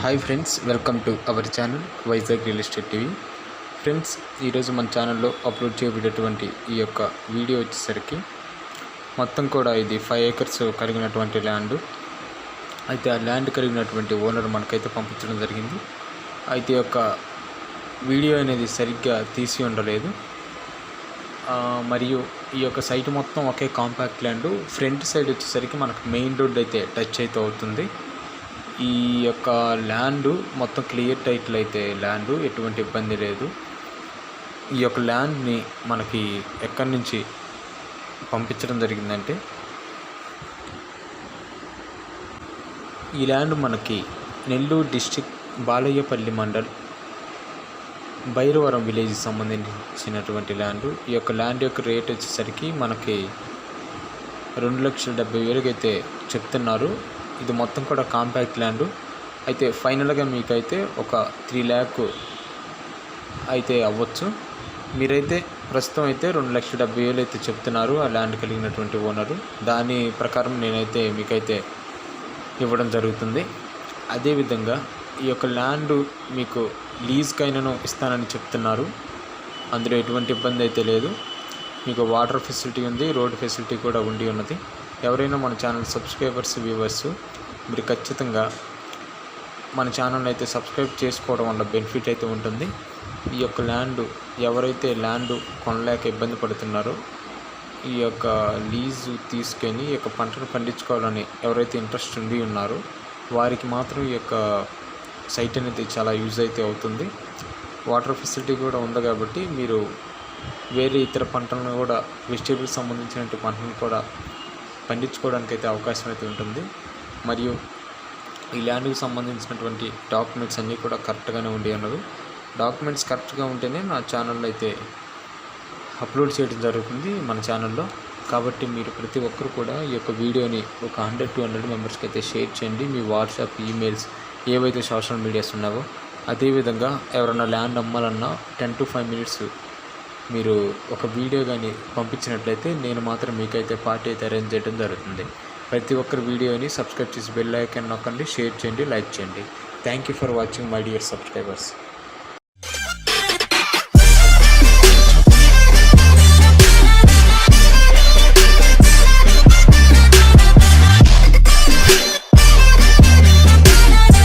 Hi friends welcome to our channel Vizag real estate TV. Friends ఈరోజు మన ఛానల్లో upload చేయబడేటువంటి ఈ యొక్క వీడియో వచ్చేసరికి మొత్తం కూడా ఇది ఫైవ్ ఏకర్స్ కలిగినటువంటి ల్యాండ్ అయితే ఆ ల్యాండ్ కలిగినటువంటి ఓనర్ మనకైతే పంపించడం జరిగింది. అయితే యొక్క వీడియో అనేది సరిగ్గా తీసి ఉండలేదు. మరియు ఈ యొక్క సైట్ మొత్తం ఒకే కాంపాక్ట్ ల్యాండ్ ఫ్రంట్ సైడ్ వచ్చేసరికి మనకు మెయిన్ రోడ్ అయితే టచ్ అయితే అవుతుంది. ఈ యొక్క ల్యాండ్ మొత్తం క్లియర్ టైటిల్ అయితే ల్యాండ్ ఎటువంటి ఇబ్బంది లేదు. ఈ యొక్క ల్యాండ్ని మనకి ఎక్కడి నుంచి పంపించడం జరిగిందంటే ఈ ల్యాండ్ మనకి నెల్లూరు డిస్టిక్ బాలయ్యపల్లి మండల్ భైరవరం విలేజ్ సంబంధించినటువంటి ల్యాండ్. ఈ యొక్క ల్యాండ్ యొక్క రేట్ వచ్చేసరికి మనకి రెండు లక్షల డెబ్బై వేలకైతే అయితే చెప్తున్నారు. ఇది మొత్తం కూడా కాంపాక్ట్ ల్యాండ్ అయితే ఫైనల్గా మీకైతే ఒక త్రీ ల్యాక్ అయితే అవ్వచ్చు. మీరైతే ప్రస్తుతం అయితే రెండు లక్షల డెబ్బై వేలు అయితే చెప్తున్నారు ఆ ల్యాండ్ కలిగినటువంటి ఓనరు దాని ప్రకారం నేనైతే మీకైతే ఇవ్వడం జరుగుతుంది. అదేవిధంగా ఈ యొక్క ల్యాండ్ మీకు లీజ్కైనాను ఇస్తానని చెప్తున్నారు. అందులో ఎటువంటి ఇబ్బంది అయితే లేదు. మీకు వాటర్ ఫెసిలిటీ ఉంది రోడ్ ఫెసిలిటీ కూడా ఉండి ఉన్నది. ఎవరైనా మన ఛానల్ సబ్స్క్రైబర్స్ వ్యూవర్స్ మీరు ఖచ్చితంగా మన ఛానల్ అయితే సబ్స్క్రైబ్ చేసుకోవడం వల్ల బెనిఫిట్ అయితే ఉంటుంది. ఈ యొక్క ల్యాండ్ ఎవరైతే ల్యాండ్ కొనలేక ఇబ్బంది పడుతున్నారో ఈ యొక్క లీజు తీసుకొని ఈ యొక్క పంటను పండించుకోవాలని ఎవరైతే ఇంట్రెస్ట్ ఉండి ఉన్నారో వారికి మాత్రం ఈ యొక్క సైట్ అనేది చాలా యూజ్ అయితే అవుతుంది. వాటర్ ఫెసిలిటీ కూడా ఉంది కాబట్టి మీరు వేరే ఇతర పంటలను కూడా వెజిటేబుల్స్ సంబంధించినటువంటి పంటలను కూడా పండించుకోవడానికి అయితే అవకాశం అయితే ఉంటుంది. మరియు ఈ ల్యాండ్కి సంబంధించినటువంటి డాక్యుమెంట్స్ అన్నీ కూడా కరెక్ట్గానే ఉండి ఉన్నవి డాక్యుమెంట్స్ కరెక్ట్గా ఉంటేనే నా ఛానల్లో అయితే అప్లోడ్ చేయడం జరుగుతుంది మన ఛానల్లో. కాబట్టి మీరు ప్రతి ఒక్కరు కూడా ఈ యొక్క వీడియోని ఒక హండ్రెడ్ టూ హండ్రెడ్ మెంబర్స్కి అయితే షేర్ చేయండి. మీ వాట్సాప్ ఈమెయిల్స్ ఏవైతే సోషల్ మీడియాస్ ఉన్నావో అదేవిధంగా ఎవరైనా ల్యాండ్ అమ్మాలన్నా టెన్ టు ఫైవ్ మినిట్స్ మీరు ఒక వీడియో కానీ పంపించినట్లయితే నేను మాత్రం మీకైతే పార్టీ అయితే అరేంజ్ చేయడం జరుగుతుంది. ప్రతి ఒక్కరి వీడియోని సబ్స్క్రైబ్ చేసి బెల్ ఐకాన్ నొక్కండి షేర్ చేయండి లైక్ చేయండి. Thank you for watching my dear subscribers